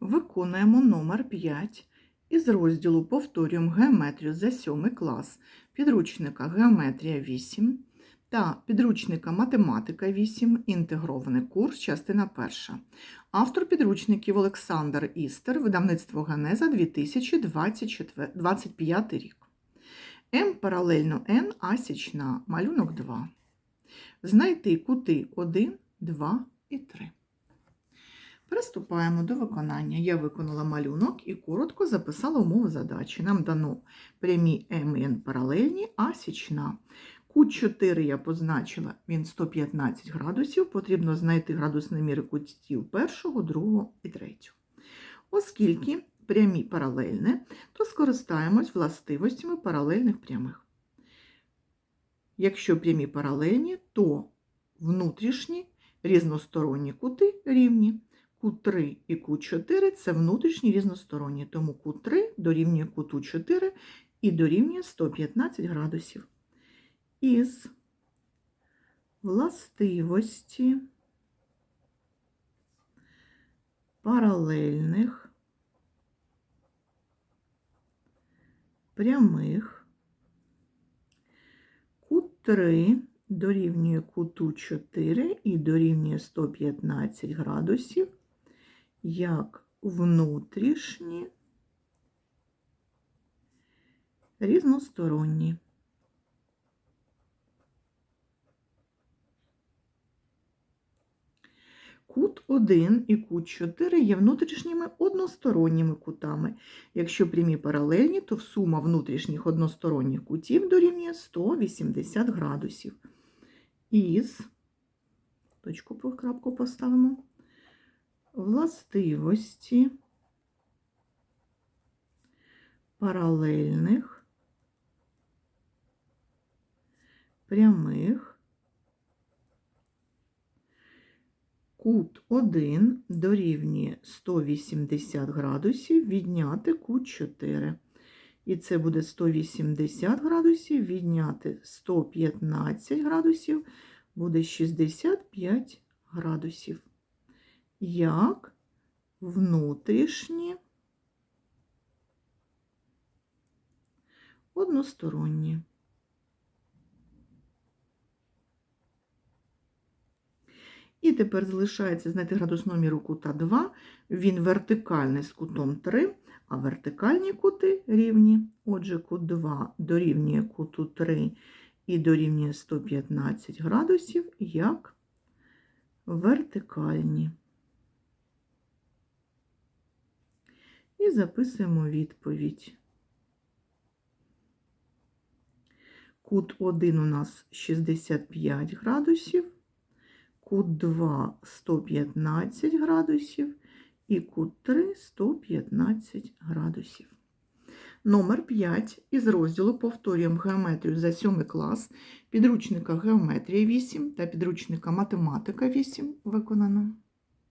Виконуємо номер 5 із розділу Повторюємо геометрію за 7 клас підручника Геометрія 8 та підручника Математика 8, інтегрований курс, частина 1. Автор підручників Олександр Істер, видавництво Генеза 2025 рік. М паралельно Н, а січна, малюнок 2. Знайти кути 1, 2 і 3. Приступаємо до виконання. Я виконала малюнок і коротко записала умову задачі. Нам дано прямі М і Н паралельні, а січна. Кут 4 я позначила, він 115 градусів. Потрібно знайти градусні міри кутів першого, другого і третього. Оскільки прямі паралельні, то скористаємось властивостями паралельних прямих. Якщо прямі паралельні, то внутрішні різносторонні кути рівні. Кут 3 і кут 4 це внутрішні різносторонні, тому кут 3 дорівнює куту 4 і дорівнює 115 градусів. Із властивості паралельних прямих кут 3 дорівнює куту 4 і дорівнює 115 градусів як внутрішні різносторонні. Кут 1 і кут 4 є внутрішніми односторонніми кутами. Якщо прямі паралельні, то сума внутрішніх односторонніх кутів дорівнює 180 градусів. Із, точку крапку поставимо, властивості паралельних прямих Кут 1 дорівнює 180 градусів відняти кут 4. І це буде 180 градусів відняти 115 градусів, буде 65 градусів. Як внутрішні односторонні. І тепер залишається знайти градусну міру кута 2, він вертикальний з кутом 3, а вертикальні кути рівні. Отже, кут 2 дорівнює куту 3 і дорівнює 115 градусів, як вертикальні. І записуємо відповідь. Кут 1 у нас 65 градусів кут 2 115 градусів і кут 3 115 градусів. Номер 5 із розділу повторюємо геометрію за 7 клас підручника Геометрія 8 та підручника Математика 8 виконано.